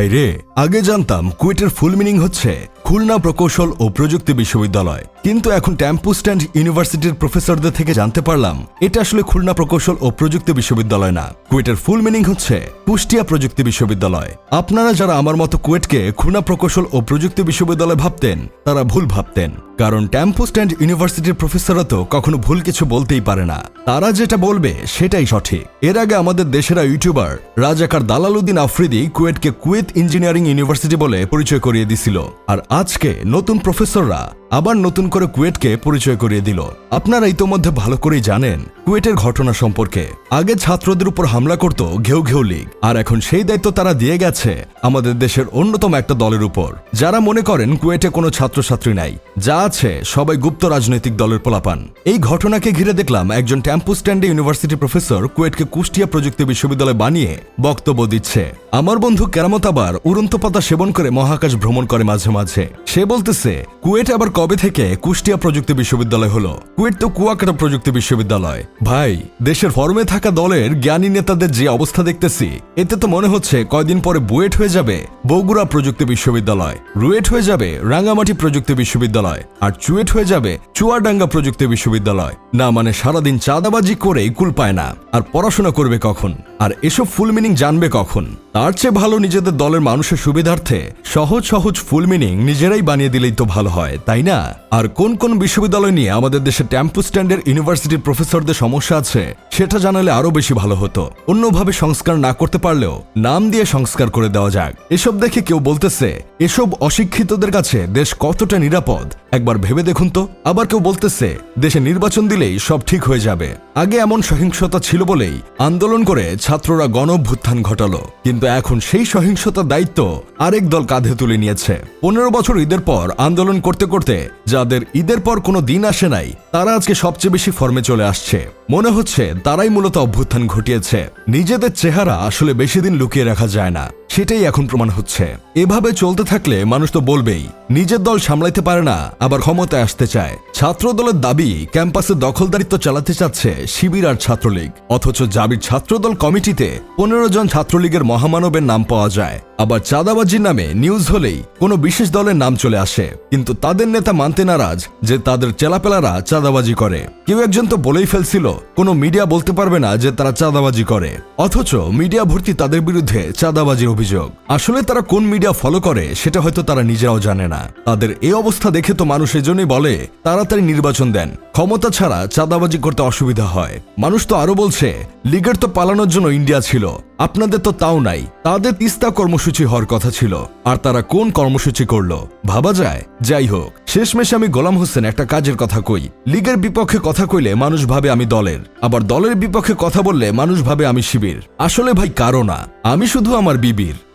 ভাইরে আগে জানতাম কুয়েটের ফুল মিনিং হচ্ছে খুলনা প্রকৌশল ও প্রযুক্তি বিশ্ববিদ্যালয়। কিন্তু এখন ট্যাম্পু স্ট্যান্ড ইউনিভার্সিটির প্রফেসরদের থেকে জানতে পারলাম, এটা আসলে খুলনা প্রকৌশল ও প্রযুক্তি বিশ্ববিদ্যালয় না। কুয়েটের ফুল মিনিং হচ্ছে কুষ্টিয়া প্রযুক্তি বিশ্ববিদ্যালয়। আপনারা যারা আমার মতো কুয়েটকে খুলনা প্রকৌশল ও প্রযুক্তি বিশ্ববিদ্যালয় ভাবতেন, তারা ভুল ভাবতেন। কারণ ট্যাম্পু স্ট্যান্ড ইউনিভার্সিটির প্রফেসররা তো কখনো ভুল কিছু বলতেই পারে না। তারা যেটা বলবে, সেটাই সঠিক। এর আগে আমাদের দেশেরা ইউটিউবার রাজাকার দালালুদ্দিন আফ্রিদি কুয়েটকে কুয়েত ইঞ্জিনিয়ারিং ইউনিভার্সিটি বলে পরিচয় করিয়ে দিছিল। আর আজকে নতুন প্রফেসররা আবার নতুন করে কুয়েটকে পরিচয় করিয়ে দিল। আপনারা ইতোমধ্যে ভালো করেই জানেন কুয়েটের ঘটনা সম্পর্কে। আগে ছাত্রদের উপর হামলা করত ঘেউ ঘেউ লীগ, আর এখন সেই দায়িত্ব তারা দিয়ে গেছে আমাদের দেশের অন্যতম একটা দলের উপর। যারা মনে করেন কুয়েটে কোনো ছাত্রছাত্রী নাই, যা আছে সবাই গুপ্ত রাজনৈতিক দলের পোলাপান। এই ঘটনাকে ঘিরে দেখলাম একজন ট্যাম্পু স্ট্যান্ডে ইউনিভার্সিটি প্রফেসর কুয়েটকে কুষ্টিয়া প্রযুক্তি বিশ্ববিদ্যালয় বানিয়ে বক্তব্য দিচ্ছে। আমার বন্ধু কেরামত আবার উড়ন্ত পাতা সেবন করে মহাকাশ ভ্রমণ করে মাঝে মাঝে। সে বলতেছে, কুয়েট আবার কবে থেকে কুষ্টিয়া প্রযুক্তি বিশ্ববিদ্যালয় হলো? কুয়েট তো কুয়াকাটা প্রযুক্তি বিশ্ববিদ্যালয়। ভাই, দেশের ফর্মে থাকা দলের জ্ঞানী নেতাদের যে অবস্থা দেখতেছি, এতে তো মনে হচ্ছে কয়দিন পরে বুয়েট হয়ে যাবে বগুড়া প্রযুক্তি বিশ্ববিদ্যালয়, রুয়েট হয়ে যাবে রাঙ্গামাটি প্রযুক্তি বিশ্ববিদ্যালয়, আর চুয়েট হয়ে যাবে চুয়াডাঙ্গা প্রযুক্তি বিশ্ববিদ্যালয়। না মানে সারাদিন চাঁদাবাজি করে কুল পায় না, আর পড়াশোনা করবে কখন? আর এসব ফুল মিনিং জানবে কখন? তার চেয়ে ভালো নিজেদের দলের মানুষের সুবিধার্থে সহজ সহজ ফুল মিনিং নিজেরাই বানিয়ে দিলেই তো ভালো হয়, তাই না? আর কোন কোন বিশ্ববিদ্যালয় নিয়ে আমাদের দেশে ট্যাম্পু স্ট্যান্ডের ইউনিভার্সিটির প্রফেসরদের সমস্যা আছে, সেটা জানালে আরও বেশি ভালো হতো। অন্যভাবে সংস্কার না করতে পারলেও নাম দিয়ে সংস্কার করে দেওয়া যাক। এসব দেখে কেউ বলতেছে, এসব অশিক্ষিতদের কাছে দেশ কতটা নিরাপদ? একবার ভেবে দেখুন তো। আবার কেউ বলতেছে, দেশে নির্বাচন দিলেই সব ঠিক হয়ে যাবে। আগে এমন সহিংসতা ছিল বলেই আন্দোলন করে ছাত্ররা গণ অভ্যুত্থান ঘটালো। কিন্তু এখন সেই সহিংসতার দায়িত্ব আরেক দল কাঁধে তুলে নিয়েছে। পনেরো বছর ঈদের পর আন্দোলন করতে করতে যাদের ঈদের পর কোনো দিন আসে নাই, তারা আজকে সবচেয়ে বেশি ফর্মে চলে আসছে। মনে হচ্ছে তারাই মূলত অভ্যুত্থান ঘটিয়েছে। নিজেদের চেহারা আসলে বেশি দিন লুকিয়ে রাখা যায় না। সেটাই এখন প্রমাণ হচ্ছে। এভাবে চলতে থাকলে মানুষ তো বলবেই, নিজের দল সামলাইতে পারে না, আবার ক্ষমতায় আসতে চায়। ছাত্র দলের দাবি, ক্যাম্পাসে দখলদারিত্ব চালাতে চাচ্ছে শিবির আর ছাত্রলীগ। অথচ জাবির ছাত্রদল কমিটিতে পনেরো জন ছাত্রলীগের মহামানবের নাম পাওয়া যায়। আবার চাঁদাবাজির নামে নিউজ হলেই কোনো বিশেষ দলের নাম চলে আসে। কিন্তু তাদের নেতা মানতে নারাজ যে তাদের চেলাপেলারা চাঁদাবাজি করে। কেউ একজন তো বলেই ফেলছিল, কোনো মিডিয়া বলতে পারবে না যে তারা চাঁদাবাজি করে। অথচ মিডিয়া ভর্তি তাদের বিরুদ্ধে চাঁদাবাজির অভিযোগ। আসলে তারা কোন মিডিয়া ফলো করে, সেটা হয়তো তারা নিজেরাও জানে না। তাদের এই অবস্থা দেখে তো মানুষ এজন্যই বলে, তাড়াতাড়ি নির্বাচন দেন। ক্ষমতা ছাড়া চাঁদাবাজি করতে অসুবিধা হয়। মানুষ তো আরও বলছে, লিগের তো পালানোর জন্য ইন্ডিয়া ছিল। আপনাদের তো তাও নাই। তাদের তিস্তা কর্মসূচি হওয়ার কথা ছিল। আর তারা কোন কর্মসূচি করল? ভাবা যায়? যাই হোক, শেষমেশ আমি গোলাম হোসেন একটা কাজের কথা কই। লীগের বিপক্ষে কথা কইলে মানুষ ভাবে আমি দলের। আবার দলের বিপক্ষে কথা বললে মানুষ ভাবে আমি শিবির। আসলে ভাই কারও না। আমি শুধু আমার বিবির।